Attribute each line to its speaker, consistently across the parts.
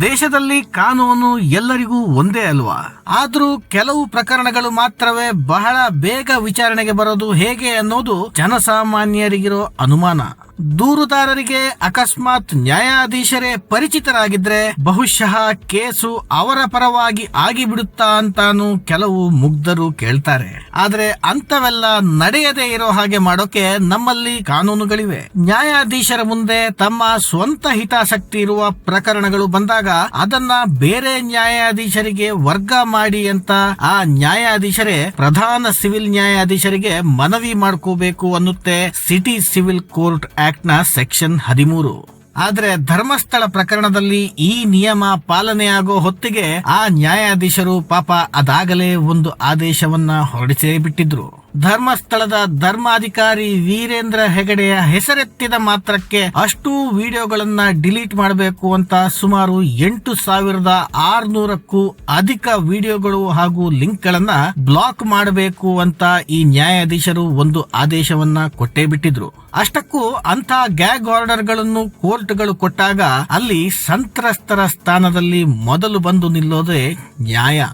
Speaker 1: ದೇಶದಲ್ಲಿ ಕಾನೂನು ಎಲ್ಲರಿಗೂ ಒಂದೇ ಅಲ್ವಾ? ಆದ್ರೂ ಕೆಲವು ಪ್ರಕರಣಗಳು ಮಾತ್ರವೇ ಬಹಳ ಬೇಗ ವಿಚಾರಣೆಗೆ ಬರೋದು ಹೇಗೆ ಅನ್ನೋದು ಜನಸಾಮಾನ್ಯರಿಗಿರೋ ಅನುಮಾನ. ದೂರುದಾರರಿಗೆ ಅಕಸ್ಮಾತ್ ನ್ಯಾಯಾಧೀಶರೇ ಪರಿಚಿತರಾಗಿದ್ರೆ ಬಹುಶಃ ಕೇಸು ಅವರ ಪರವಾಗಿ ಆಗಿಬಿಡುತ್ತಾ ಅಂತಾನು ಕೆಲವು ಮುಗ್ಧರು ಕೇಳ್ತಾರೆ. ಆದ್ರೆ ಅಂತವೆಲ್ಲ ನಡೆಯದೇ ಇರೋ ಹಾಗೆ ಮಾಡೋಕೆ ನಮ್ಮಲ್ಲಿ ಕಾನೂನುಗಳಿವೆ. ನ್ಯಾಯಾಧೀಶರ ಮುಂದೆ ತಮ್ಮ ಸ್ವಂತ ಹಿತಾಸಕ್ತಿ ಇರುವ ಪ್ರಕರಣಗಳು ಬಂದಾಗ ಅದನ್ನ ಬೇರೆ ನ್ಯಾಯಾಧೀಶರಿಗೆ ವರ್ಗ ಮಾಡಿ ಅಂತ ಆ ನ್ಯಾಯಾಧೀಶರೇ, ಪ್ರಧಾನ ಸಿವಿಲ್ ನ್ಯಾಯಾಧೀಶರಿಗೆ ಮನವಿ ಮಾಡ್ಕೋಬೇಕು ಅನ್ನುತ್ತೆ ಸಿಟಿ ಸಿವಿಲ್ ಕೋರ್ಟ್ ಆಕ್ಟ್ನ ಸೆಕ್ಷನ್ ಹದಿಮೂರು. ಆದ್ರೆ ಧರ್ಮಸ್ಥಳ ಪ್ರಕರಣದಲ್ಲಿ ಈ ನಿಯಮ ಪಾಲನೆಯಾಗೋ ಹೊತ್ತಿಗೆ ಆ ನ್ಯಾಯಾಧೀಶರು ಪಾಪ ಅದಾಗಲೇ ಒಂದು ಆದೇಶವನ್ನ ಹೊರಡಿಸೇ ಬಿಟ್ಟಿದ್ರು. ಧರ್ಮಸ್ಥಳದ ಧರ್ಮಾಧಿಕಾರಿ ವೀರೇಂದ್ರ ಹೆಗಡೆಯ ಹೆಸರೆತ್ತಿದ ಮಾತ್ರಕ್ಕೆ ಅಷ್ಟು ವಿಡಿಯೋಗಳನ್ನ ಡಿಲೀಟ್ ಮಾಡಬೇಕು ಅಂತ ಸುಮಾರು ಎಂಟು ಸಾವಿರದ ಆರ್ನೂರಕ್ಕೂ ಅಧಿಕ ವಿಡಿಯೋಗಳು ಹಾಗೂ ಲಿಂಕ್ ಗಳನ್ನ ಬ್ಲಾಕ್ ಮಾಡಬೇಕು ಅಂತ ಈ ನ್ಯಾಯಾಧೀಶರು ಒಂದು ಆದೇಶವನ್ನ ಕೊಟ್ಟೇ ಬಿಟ್ಟಿದ್ರು. ಅಷ್ಟಕ್ಕೂ ಅಂತ ಗ್ಯಾಗ್ ಆರ್ಡರ್ಗಳನ್ನು ಕೋರ್ಟ್ಗಳು ಕೊಟ್ಟಾಗ ಅಲ್ಲಿ ಸಂತ್ರಸ್ತರ ಸ್ಥಾನದಲ್ಲಿ ಮೊದಲು ಬಂದು ನಿಲ್ಲೋದೇ ನ್ಯಾಯ.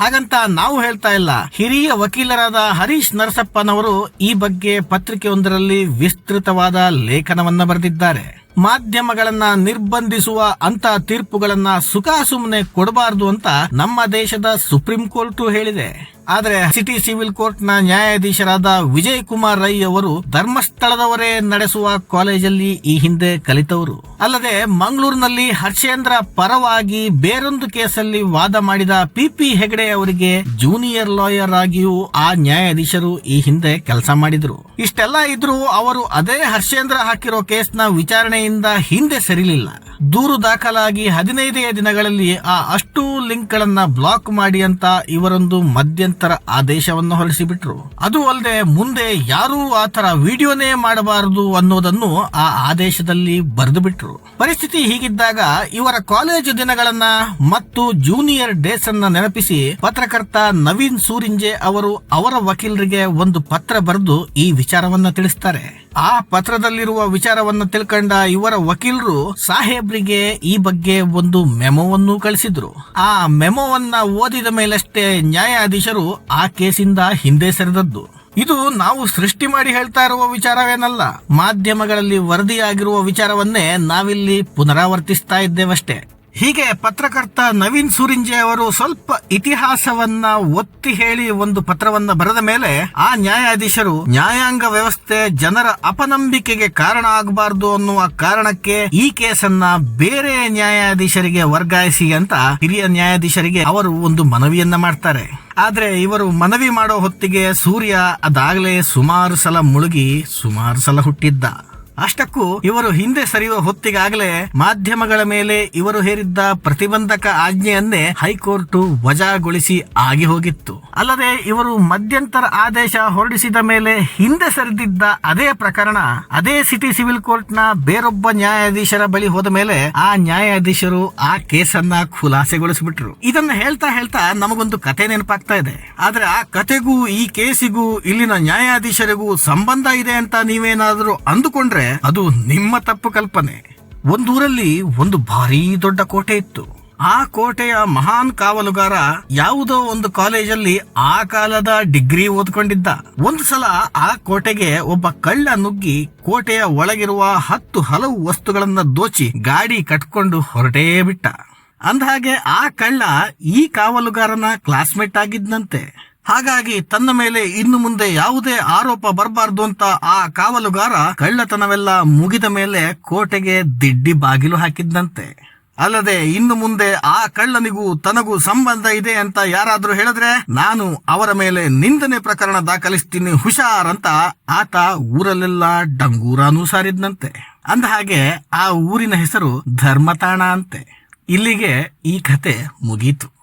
Speaker 1: ಹಾಗಂತ ನಾವು ಹೇಳ್ತಾ ಇಲ್ಲ. ಹಿರಿಯ ವಕೀಲರಾದ ಹರೀಶ್ ನರಸಪ್ಪನವರು ಈ ಬಗ್ಗೆ ಪತ್ರಿಕೆಯೊಂದರಲ್ಲಿ ವಿಸ್ತೃತವಾದ ಲೇಖನವನ್ನ ಬರೆದಿದ್ದಾರೆ. ಮಾಧ್ಯಮಗಳನ್ನ ನಿರ್ಬಂಧಿಸುವ ಅಂತ ತೀರ್ಪುಗಳನ್ನ ಸುಖಾಸುಮ್ಮನೆ ಕೊಡಬಾರದು ಅಂತ ನಮ್ಮ ದೇಶದ ಸುಪ್ರೀಂ ಕೋರ್ಟ್ ಹೇಳಿದೆ. ಆದ್ರೆ ಸಿಟಿ ಸಿವಿಲ್ ಕೋರ್ಟ್ನ ನ್ಯಾಯಾಧೀಶರಾದ ವಿಜಯ್ ಕುಮಾರ್ ರೈ ಅವರು ಧರ್ಮಸ್ಥಳದವರೇ ನಡೆಸುವ ಕಾಲೇಜಲ್ಲಿ ಈ ಹಿಂದೆ ಕಲಿತವರು. ಅಲ್ಲದೆ ಮಂಗಳೂರಿನಲ್ಲಿ ಹರ್ಷೇಂದ್ರ ಪರವಾಗಿ ಬೇರೊಂದು ಕೇಸಲ್ಲಿ ವಾದ ಮಾಡಿದ ಪಿಪಿ ಹೆಗಡೆ ಅವರಿಗೆ ಜೂನಿಯರ್ ಲಾಯರ್ ಆಗಿಯೂ ಆ ನ್ಯಾಯಾಧೀಶರು ಈ ಹಿಂದೆ ಕೆಲಸ ಮಾಡಿದ್ರು. ಇಷ್ಟೆಲ್ಲ ಇದ್ರೂ ಅವರು ಅದೇ ಹರ್ಷೇಂದ್ರ ಹಾಕಿರೋ ಕೇಸ್ನ ವಿಚಾರಣೆಯಿಂದ ಹಿಂದೆ ಸರಿಲಿಲ್ಲ. ದೂರು ದಾಖಲಾಗಿ ಹದಿನೈದೇ ದಿನಗಳಲ್ಲಿ ಆ ಅಷ್ಟು ಲಿಂಕ್ ಗಳನ್ನ ಬ್ಲಾಕ್ ಮಾಡಿ ಅಂತ ಇವರೊಂದು ಮಧ್ಯಂತರ ಆದೇಶವನ್ನು ಹೊರಡಿಸಿಬಿಟ್ರು. ಅದು ಅಲ್ಲದೆ ಮುಂದೆ ಯಾರೂ ಆ ತರ ವಿಡಿಯೋನೇ ಮಾಡಬಾರದು ಅನ್ನೋದನ್ನು ಆ ಆದೇಶದಲ್ಲಿ ಬರೆದು ಬಿಟ್ರು ಪರಿಸ್ಥಿತಿ ಹೀಗಿದ್ದಾಗ ಇವರ ಕಾಲೇಜು ದಿನಗಳನ್ನ ಮತ್ತು ಜೂನಿಯರ್ ಡೇಸ್ ಅನ್ನ ನೆನಪಿಸಿ ಪತ್ರಕರ್ತ ನವೀನ್ ಸೂರಿಂಜೆ ಅವರು ಅವರ ವಕೀಲರಿಗೆ ಒಂದು ಪತ್ರ ಬರೆದು ಈ ವಿಚಾರವನ್ನ ತಿಳಿಸ್ತಾರೆ. ಆ ಪತ್ರದಲ್ಲಿರುವ ವಿಚಾರವನ್ನು ತಿಳ್ಕೊಂಡ ಇವರ ವಕೀಲರು ಸಾಹೇಬ್ರಿಗೆ ಈ ಬಗ್ಗೆ ಒಂದು ಮೆಮೋವನ್ನು ಕಳಿಸಿದ್ರು. ಆ ಮೆಮೋವನ್ನ ಓದಿದ ಮೇಲಷ್ಟೇ ನ್ಯಾಯಾಧೀಶರು ಆ ಕೇಸಿಂದ ಹಿಂದೆ ಸರಿದದ್ದು. ಇದು ನಾವು ಸೃಷ್ಟಿ ಮಾಡಿ ಹೇಳ್ತಾ ಇರುವ ವಿಚಾರವೇನಲ್ಲ. ಮಾಧ್ಯಮಗಳಲ್ಲಿ ವರದಿಯಾಗಿರುವ ವಿಚಾರವನ್ನೇ ನಾವಿಲ್ಲಿ ಪುನರಾವರ್ತಿಸ್ತಾ ಇದ್ದೇವಷ್ಟೇ. ಹೀಗೆ ಪತ್ರಕರ್ತ ನವೀನ್ ಸೂರಿಂಜೆ ಅವರು ಸ್ವಲ್ಪ ಇತಿಹಾಸವನ್ನ ಒತ್ತಿ ಹೇಳಿ ಒಂದು ಪತ್ರವನ್ನ ಬರೆದ ಮೇಲೆ ಆ ನ್ಯಾಯಾಧೀಶರು ನ್ಯಾಯಾಂಗ ವ್ಯವಸ್ಥೆ ಜನರ ಅಪನಂಬಿಕೆಗೆ ಕಾರಣ ಆಗಬಾರದು ಅನ್ನುವ ಕಾರಣಕ್ಕೆ ಈ ಕೇಸನ್ನ ಬೇರೆ ನ್ಯಾಯಾಧೀಶರಿಗೆ ವರ್ಗಾಯಿಸಿ ಅಂತ ಹಿರಿಯ ನ್ಯಾಯಾಧೀಶರಿಗೆ ಅವರು ಒಂದು ಮನವಿಯನ್ನ ಮಾಡ್ತಾರೆ. ಆದ್ರೆ ಇವರು ಮನವಿ ಮಾಡೋ ಹೊತ್ತಿಗೆ ಸೂರ್ಯ ಅದಾಗಲೇ ಸುಮಾರು ಸಲ ಮುಳುಗಿ ಸುಮಾರು ಸಲ ಹುಟ್ಟಿದ್ದ. ಅಷ್ಟಕ್ಕೂ ಇವರು ಹಿಂದೆ ಸರಿಯುವ ಹೊತ್ತಿಗಾಗಲೇ ಮಾಧ್ಯಮಗಳ ಮೇಲೆ ಇವರು ಹೇರಿದ್ದ ಪ್ರತಿಬಂಧಕ ಆಜ್ಞೆಯನ್ನೇ ಹೈಕೋರ್ಟ್ ವಜಾಗೊಳಿಸಿ ಆಗಿ ಹೋಗಿತ್ತು. ಅಲ್ಲದೆ ಇವರು ಮಧ್ಯಂತರ ಆದೇಶ ಹೊರಡಿಸಿದ ಮೇಲೆ ಹಿಂದೆ ಸರಿದಿದ್ದ ಅದೇ ಪ್ರಕರಣ ಅದೇ ಸಿಟಿ ಸಿವಿಲ್ ಕೋರ್ಟ್ನ ಬೇರೊಬ್ಬ ನ್ಯಾಯಾಧೀಶರ ಬಳಿ ಹೋದ ಮೇಲೆ ಆ ನ್ಯಾಯಾಧೀಶರು ಆ ಕೇಸನ್ನ ಖುಲಾಸೆಗೊಳಿಸಿಬಿಟ್ರು. ಇದನ್ನ ಹೇಳ್ತಾ ಹೇಳ್ತಾ ನಮಗೊಂದು ಕತೆ ನೆನಪಾಗ್ತಾ ಇದೆ. ಆದ್ರೆ ಆ ಕತೆಗೂ ಈ ಕೇಸಿಗೂ ಇಲ್ಲಿನ ನ್ಯಾಯಾಧೀಶರಿಗೂ ಸಂಬಂಧ ಇದೆ ಅಂತ ನೀವೇನಾದ್ರೂ ಅಂದುಕೊಂಡ್ರೆ ಅದು ನಿಮ್ಮ ತಪ್ಪು ಕಲ್ಪನೆ. ಒಂದೂರಲ್ಲಿ ಒಂದು ಭಾರಿ ದೊಡ್ಡ ಕೋಟೆ ಇತ್ತು. ಆ ಕೋಟೆಯ ಮಹಾನ್ ಕಾವಲುಗಾರ ಯಾವುದೋ ಒಂದು ಕಾಲೇಜಲ್ಲಿ ಆ ಕಾಲದ ಡಿಗ್ರಿ ಓದ್ಕೊಂಡಿದ್ದ. ಒಂದು ಸಲ ಆ ಕೋಟೆಗೆ ಒಬ್ಬ ಕಳ್ಳ ನುಗ್ಗಿ ಕೋಟೆಯ ಒಳಗಿರುವ ಹತ್ತು ಹಲವು ವಸ್ತುಗಳನ್ನ ದೋಚಿ ಗಾಡಿ ಕಟ್ಕೊಂಡು ಹೊರಟೇ ಬಿಟ್ಟ. ಅಂದಹಾಗೆ ಆ ಕಳ್ಳ ಈ ಕಾವಲುಗಾರನ ಕ್ಲಾಸ್ಮೇಟ್ ಆಗಿದ್ನಂತೆ. ಹಾಗಾಗಿ ತನ್ನ ಮೇಲೆ ಇನ್ನು ಮುಂದೆ ಯಾವುದೇ ಆರೋಪ ಬರಬಾರ್ದು ಅಂತ ಆ ಕಾವಲುಗಾರ ಕಳ್ಳತನವೆಲ್ಲ ಮುಗಿದ ಮೇಲೆ ಕೋಟೆಗೆ ದಿಡ್ಡಿ ಬಾಗಿಲು ಹಾಕಿದ್ದಂತೆ ಅಲ್ಲದೆ ಇನ್ನು ಮುಂದೆ ಆ ಕಳ್ಳನಿಗೂ ತನಗೂ ಸಂಬಂಧ ಇದೆ ಅಂತ ಯಾರಾದರೂ ಹೇಳಿದ್ರೆ ನಾನು ಅವರ ಮೇಲೆ ನಿಂದನೆ ಪ್ರಕರಣ ದಾಖಲಿಸ್ತೀನಿ, ಹುಷಾರ್ ಅಂತ ಆತ ಊರಲ್ಲೆಲ್ಲ ಡಂಗೂರಾನೂ ಸಾರಿದ್ನಂತೆ. ಅಂದ ಹಾಗೆ ಆ ಊರಿನ ಹೆಸರು ಧರ್ಮತಾಣ ಅಂತೆ. ಇಲ್ಲಿಗೆ ಈ ಕತೆ ಮುಗೀತು.